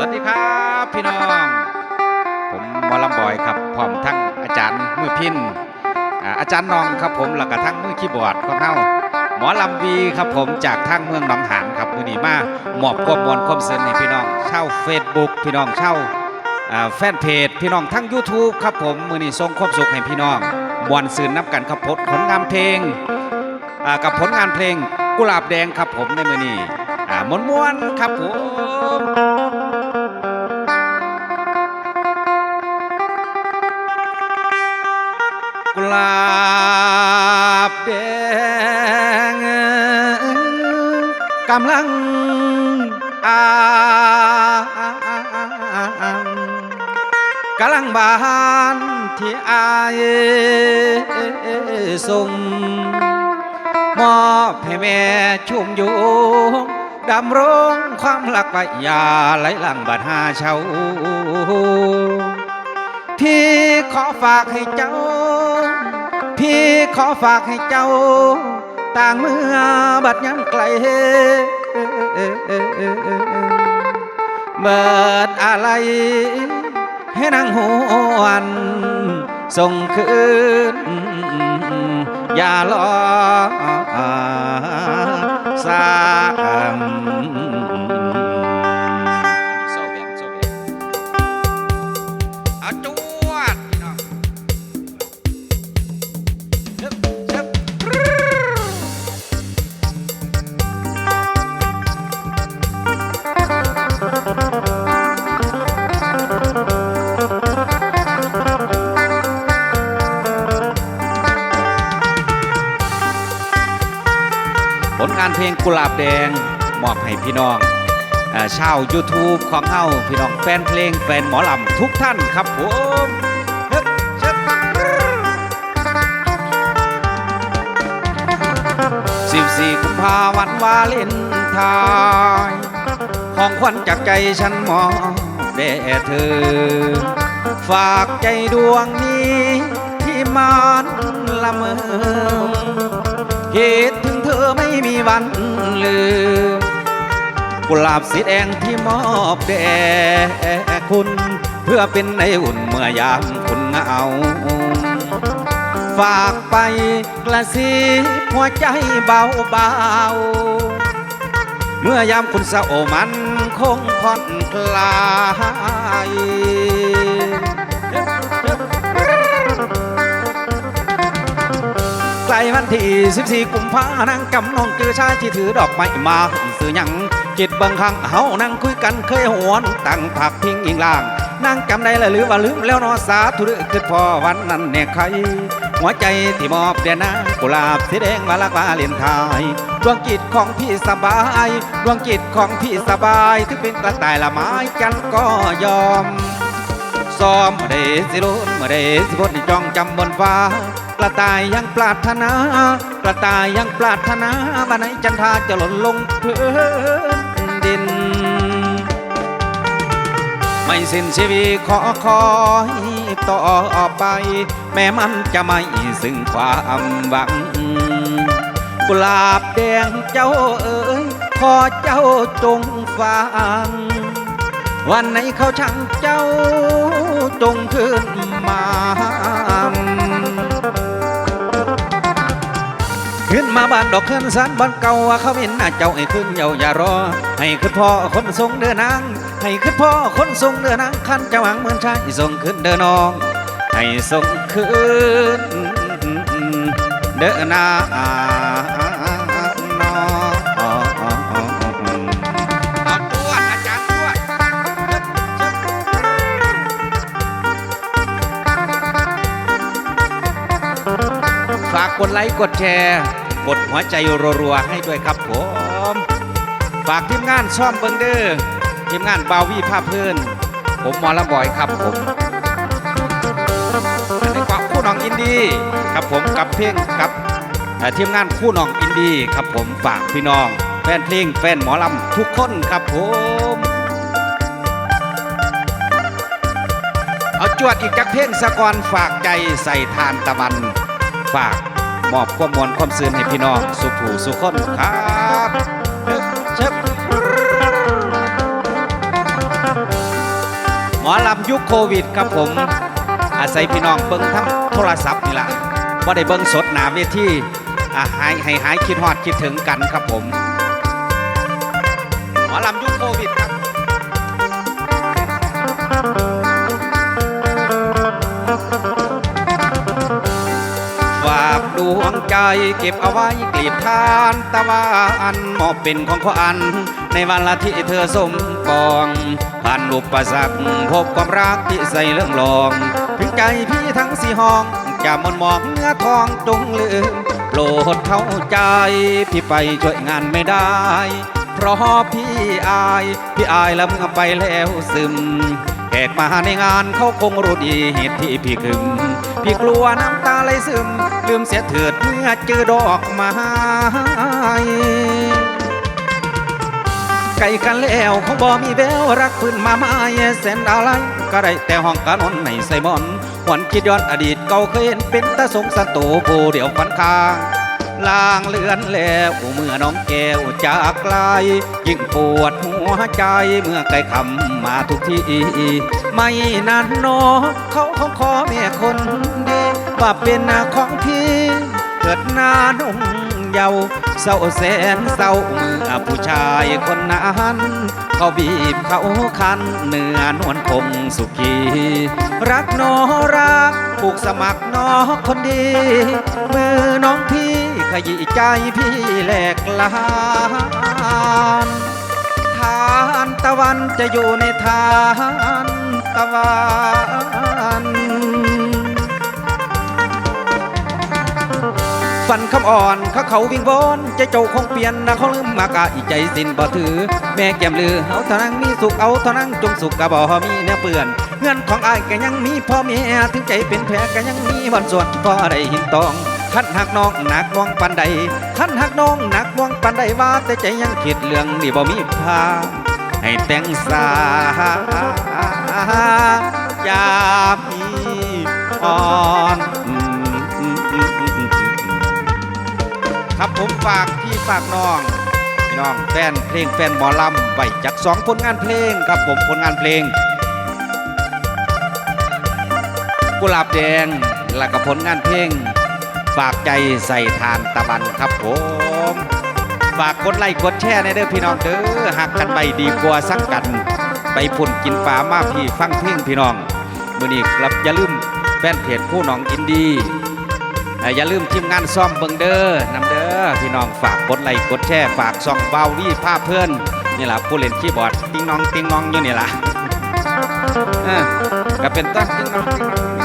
วัสดีครับพี่น้อง ผมหมอลำบอยครับพร้อมทั้งอาจารย์มือพินอาจารย์นองครับผมแล้วก็ทั้งมือคีย์บอร์ดของเฮาหมอลำวีครับผมจากทางเมืองหนองหานครับมือนีมาหมอบความมวลความเสนให้พี่น้องเช่า Facebook พี่น้องเช่าแฟนเพจพี่น้องทั้ง YouTube ครับผมมือนี้ส่งความสุขให้พี่น้องมวนซื่นนับกันครับผลผลงานเพลงกับผลงานเพลงกุหลาบแดงครับผมในมือนี้อ่มวนมวนๆครับผม กำลังอางกำลังบานที่อายส่งมอบให้แม่ชุ่มอยู่ดำรงความหลักไปอย่าไหลหลังบาดหาเช้าพี่ขอฝากให้เจ้า พี่ขอฝากให้เจ้า ต่างเมื่อบัดยังไกลเบิดอะไร ให้นางหวนส่งคืน อย่ารอสาม ผลงานเพลงกุหลาบแดงมอบให้พี่น้องอชาว YouTube ของเฮาพี่น้องแฟนเพลงแฟนหมอลำทุกท่านครับผมสิบสี่กุมภาวันวาเลนไทน์ของขวัญจากใจฉันมอบแด่เธอ ฝากใจดวงนี้ที่มันละเมอคิดถึงเธอ ไม่มีวันลืม กุหลาบสีแดงที่มอบแด่คุณ เพื่อเป็นในอุ่นเมื่อยามคุณเหงาฝากไปกระซิบหัวใจเบาเบาเมื่อยามคุณเศร้ามันคงผ่อนคลาย ใกล้วันที่ 14 กุมภานั่งกำนองเจอชายที่ถือดอกไม้มาสื่อหยังจิตบังครั้งเฮานั่งคุยกันเคยหวนตั้งผักพิงอิงล่างนั่งจำได้ละหรือว่าลืมแล้วนอสาธุรคือพอวันนั้นเนี่ยใคร หัวใจที่มอบเดียนะกุหลาบสีแดงมาลักวาเลนไทยดวงจิตของพี่สบายดวงจิตของพี่สบายถึงเป็นกระต่ายละไม้จันก็ยอมซ้อมเมื่อใดสิลุ้นเมื่อใดสิพ้นจ้องจำบนฟ้า กระต่ายยังปรารถนา กระต่ายยังปรารถนาวันไหนจันทราจะหล่นลงพื้นดิน ไม่สิ้นชีวิตขอคอยต่อไป แม้มันจะไม่ซึ่งความหวัง กุหลาบแดงเจ้าเอ๋ยขอเจ้าจงฟัง วันไหนเขาช่างเจ้าจงขึ้นมา ขึ้นมาบ้านดอกขึ้นสันบ้านเก่าเขาเห็นหน้าเจ้าให้ขึ้นเยาอย่ารอ ให้ขึ้นพ่อคนทรงเดินนาง ให้ขึ้นพ่อคนทรงเดินนางขันเจะหวังเมือนชายส่งขึ้นเดินน้อง ให้ส่งขึ้นเดินนาน้องเอาตวอาจารย์ตวฝากกดไลค์กดแชร์ กดหัวใจรัวๆให้ด้วยครับผมฝากทีมงานซ่อมเบิงเดอร์ทีมงานบาวีภาพเพื่อนผมหมอลบอยครับผมอันนี้ก็คู่น้องอินดี้ครับผมกับเพลงกับเอ่ทีมงานคู่น้องอินดี้ครับผมฝากพี่น้อง แฟนเพลงแฟนหมอลำทุกคนครับผมเอาจวดอีกจักเพลงสะกอนฝากใจใส่ทานตะบัน ฝาก มอบความมวลความซื่นให้พี่น้อง สุขหูสุขคนครับเชิบเชิบอลำยุคโควิดครับผม อาศัยพี่น้องเบิ้งทั้งโทรศัพท์นี่ละว่าได้เบิ้งสดหนาเวทีอะหายให้หายคิดฮอดคิดถึงกันครับผมหมอลำยุค ดวงใจเก็บเอาไว้กลีบทานตะวันมอบเป็นของขวัญในวันละที่เธอสมปองผ่านอุปสรรคพบความรักที่ใส่เรื่องลอง ถึงใจพี่ทั้งสี่ห้องจะมนมองเนื้อทองจงลืมโปรดเข้าใจ พี่ไปช่วยงานไม่ได้ เพราะพี่อาย พี่อายแล้วเมื่อไปแล้วซึม กมาในงานเขาคงรู้ดีเหตุที่พี่คึมพี่กลัวน้ำตาไหลซึม ลืมเสียเถิดเมื่อเจอดอกไม้ไก่กันแล้วคงบ่มีแววรักพื้นมาไม้แสนดาวไลก็ได้แต่ห้องกะนอนในใส่หมอนหวนคิดย้อนอดีตเก่าเคยเห็นเป็นตาสงสารโตผู้เดียวฝันคาง ลางเลือนแล้วเมื่อน้องแก้วจากไกลยิ่งปวดหัวใจเมื่อไกลคำมาทุกทีไม่นานนอเขาคงขอแม่คนดีว่าเป็นของพี่เกิดหน้าดงเยาว์เศร้าแสนเศร้าเมื่อผู้ชายคนนั้นเขาบีบเขาคันเนื้อนวลคงสุขีรักนอรักผูกสมัครนอคนดีมือน้องพี่ ขยี้ใจพี่แหลกลานทานตะวันจะอยู่ในทานตะวันฝันคำอ่อนเขาเขาวิงวอนใจเจ้าคงเปลี่ยนนะเขาลืมมากะอีใจสิ้นบ่ถือ แม่แก้มลือเอาเท่านั้นมีสุขเอาเท่านั้นจงสุขกะบ่มีเนื้อเปื่อนเงินของอายก็ยังมีพ่อแม่ถึงใจเป็นแผลก็ยังมีวันส่วนพอได้หินตอง ขันหักน้องหนักน่วงปันใดขันหักน้องหนักน่วงปันใดว่าแต่ใจยังคิดเรื่องนี่บ่มีพาให้แต่งสายามีอ่อนครับผมฝากพี่ฝากน้องพี่น้องแฟนเพลงแฟนหมอลำไว้จากสองผลงานเพลงครับผมผลงานเพลง กุหลาบแดงและก็ผลงานเพลงากใจใส่ทานตะวันครับผม ฝากกดไลค์กดแชร์ในเด้อพี่น้องเด้อหักกันไปดีกว่าสักกัน ไปพุ่นกินปลามาพี่ฟังเพลงพี่น้องมื้อนี้ครับอย่าลืมแฟนเพจผู้น้องกินดีอ่อย่าลืมทีมงานซ่อมเบิงเดอ้อนำเดอ้อพี่น้องฝากกดไลค์กดแชร์ฝากส่องเบาวี่ภาพเพื่อนนี่แหละผู้เล่นคีย์บอร์ดติงน้องติงน้องอยู่นี่แหละก็เป็นต้นติ้งน้องติงน้อง